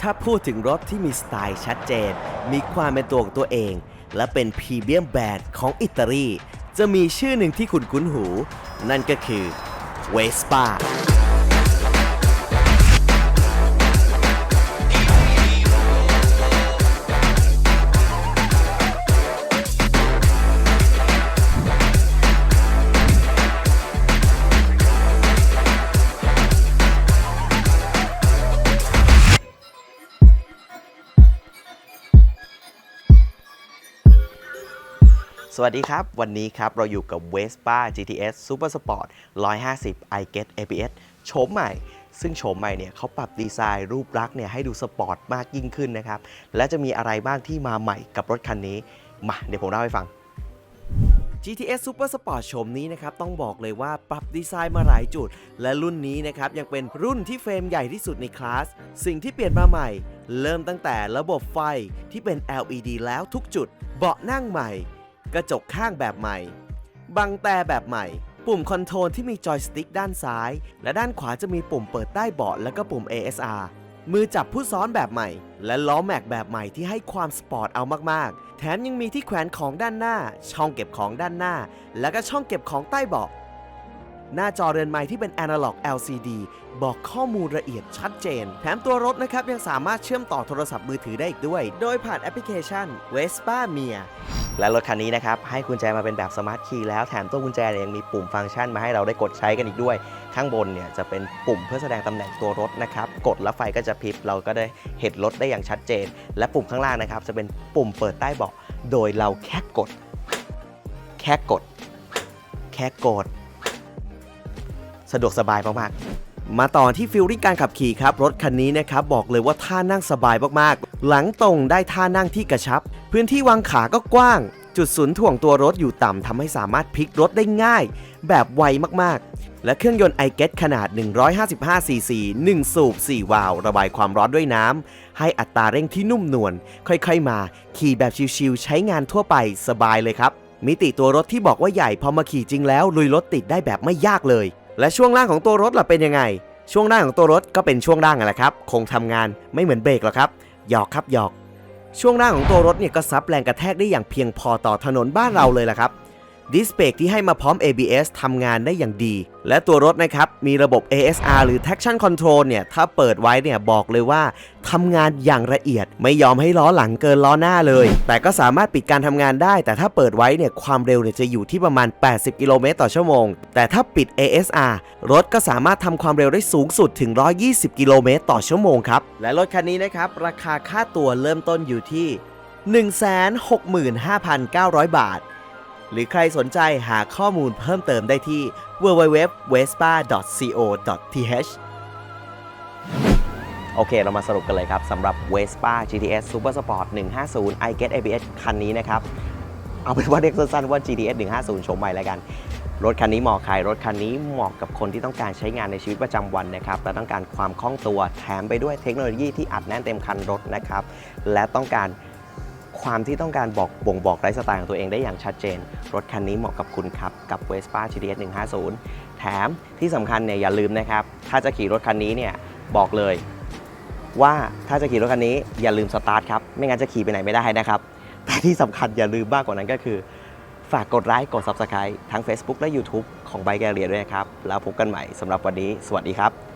ถ้าพูดถึงรถที่มีสไตล์ชัดเจน มีความเป็นตัวของตัวเอง และเป็นพรีเมียมแบรนด์ของอิตาลี จะมีชื่อหนึ่งที่คุณคุ้นหู นั่นก็คือเวสป้า สวัสดีครับ วันนี้ครับ เราอยู่กับ Vespa GTS Super Sport 150 i Get ABS โฉมใหม่ ซึ่งโฉมใหม่เนี่ยเขาปรับดีไซน์รูปลักษณ์เนี่ยให้ดูสปอร์ตมากยิ่งขึ้นนะครับ และจะมีอะไรบ้างที่มาใหม่กับรถคันนี้ มา เดี๋ยวผมเล่าให้ฟัง GTS Super Sport โฉมนี้นะครับ ต้องบอกเลยว่าปรับดีไซน์มาหลายจุด และรุ่นนี้นะครับ ยังเป็นรุ่นที่เฟรมใหญ่ที่สุดในคลาส สิ่งที่เปลี่ยนมาใหม่ เริ่มตั้งแต่ระบบไฟที่เป็น LED แล้วทุกจุด เบาะนั่งใหม่ กระจกข้างแบบใหม่ บังแต่แบบใหม่ ปุ่มคอนโทรลที่มีจอยสติ๊กด้านซ้าย และด้านขวาจะมีปุ่มเปิดใต้เบาะและก็ปุ่ม ASR มือจับผู้ซ้อนแบบใหม่ และล้อแม็กแบบใหม่ที่ให้ความสปอร์ตเอามากๆ แถมยังมีที่แขวนของด้านหน้า ช่องเก็บของด้านหน้า และก็ช่องเก็บของใต้เบาะ หน้าจอเรือนไม้ที่เป็น Analog LCD บอกข้อมูลละเอียดชัดเจน แถมตัวรถนะครับ ยังสามารถเชื่อมต่อโทรศัพท์มือถือได้อีกด้วย โดยผ่านแอปพลิเคชัน Vespa Mia และรถคันนี้นะครับ ให้กุญแจมาเป็นแบบสมาร์ทคีย์แล้วแถมตัวกุญแจเนี่ยยังมีปุ่มฟังก์ชันมาให้เราได้กดใช้กันอีกด้วย ข้างบนเนี่ยจะเป็นปุ่มเพื่อแสดงตำแหน่งตัวรถนะครับ กดแล้วไฟก็จะพริบเราก็ได้เห็นรถได้อย่างชัดเจน และปุ่มข้างล่างนะครับ จะเป็นปุ่มเปิดใต้เบาะโดยเราแค่กด แค่กด แค่กด สะดวกสบายมากๆ มาต่อที่ฟิลลิ่งการขับขี่ครับ รถคันนี้นะครับบอกเลยว่าท่านั่งสบายมากๆ หลังตรงได้ท่านั่งที่กระชับ พื้นที่วางขาก็กว้าง จุดศูนย์ถ่วงตัวรถอยู่ต่ำทำให้สามารถพลิกรถได้ง่าย แบบไวมากๆ และเครื่องยนต์ i g e t ขนาด 155ซีซี1สูบ 4 วาล์วระบายความร้อนด้วยน้ำให้อัตราเร่งที่นุ่มนวลค่อยๆ มา ขี่แบบชิลๆใช้งานทั่วไปสบายเลยครับมิติตัวรถที่บอกว่าใหญ่พอมาขี่จริงแล้วลุยรถติดได้แบบไม่ยากเลย และช่วงล่างของตัวรถล่ะเป็นยังไง ช่วงล่างของตัวรถก็เป็นช่วงล่างนั่นแหละครับ คงทำงานไม่เหมือนเบรกหรอกครับ หยอกครับหยอก ช่วงล่างของตัวรถเนี่ยก็ซับแรงกระแทกได้อย่างเพียงพอต่อถนนบ้านเราเลยล่ะครับ ดิสเบรกที่ให้มาพร้อม ABS ทำงานได้อย่างดี และตัวรถนะครับ มีระบบ ASR หรือ Traction Control เนี่ย ถ้าเปิดไว้เนี่ย บอกเลยว่าทำงานอย่างละเอียด ไม่ยอมให้ล้อหลังเกินล้อหน้าเลย แต่ก็สามารถปิดการทำงานได้ แต่ถ้าเปิดไว้เนี่ย ความเร็วเนี่ยจะอยู่ที่ประมาณ 80 กิโลเมตรต่อชั่วโมง แต่ถ้าปิด ASR รถก็สามารถทำความเร็วได้สูงสุดถึง 120 กิโลเมตรต่อชั่วโมงครับ และรถคันนี้นะครับ ราคาค่าตัวเริ่มต้นอยู่ที่ 165,900 บาท หรือใครสนใจหาข้อมูลเพิ่มเติมได้ที่ www.vespa.co.th โอเค เรามาสรุปกันเลยครับสำหรับ Vespa GTS Super Sport 150 i Get ABS คันนี้นะครับ เอาเป็นว่าเรียกสั้นๆว่า GTS 150โฉมใหม่แล้วกัน รถคันนี้เหมาะใคร รถคันนี้เหมาะกับคนที่ต้องการใช้งานในชีวิตประจำวันนะครับ และต้องการความคล่องตัวแถมไปด้วยเทคโนโลยีที่อัดแน่นเต็มคันรถนะครับ และต้องการ ความที่ต้องการบอกบ่งบอกไลฟ์สไตล์ของตัวเองได้อย่างชัดเจน รถคันนี้เหมาะกับคุณครับ กับ Vespa GTS 150 แถมที่สำคัญเนี่ยอย่าลืมนะครับ ถ้าจะขี่รถคันนี้เนี่ยบอกเลย ว่าถ้าจะขี่รถคันนี้อย่าลืมสตาร์ทครับ ไม่งั้นจะขี่ไปไหนไม่ได้นะครับ แต่ที่สำคัญอย่าลืมมากกว่านั้นก็คือ ฝากกดไลค์กด Subscribe ทั้ง Facebook และ YouTube ของ b บแกเรียด้วยนะครับ แล้วพบกันใหม่สำหรับวันนี้ สวัสดีครับ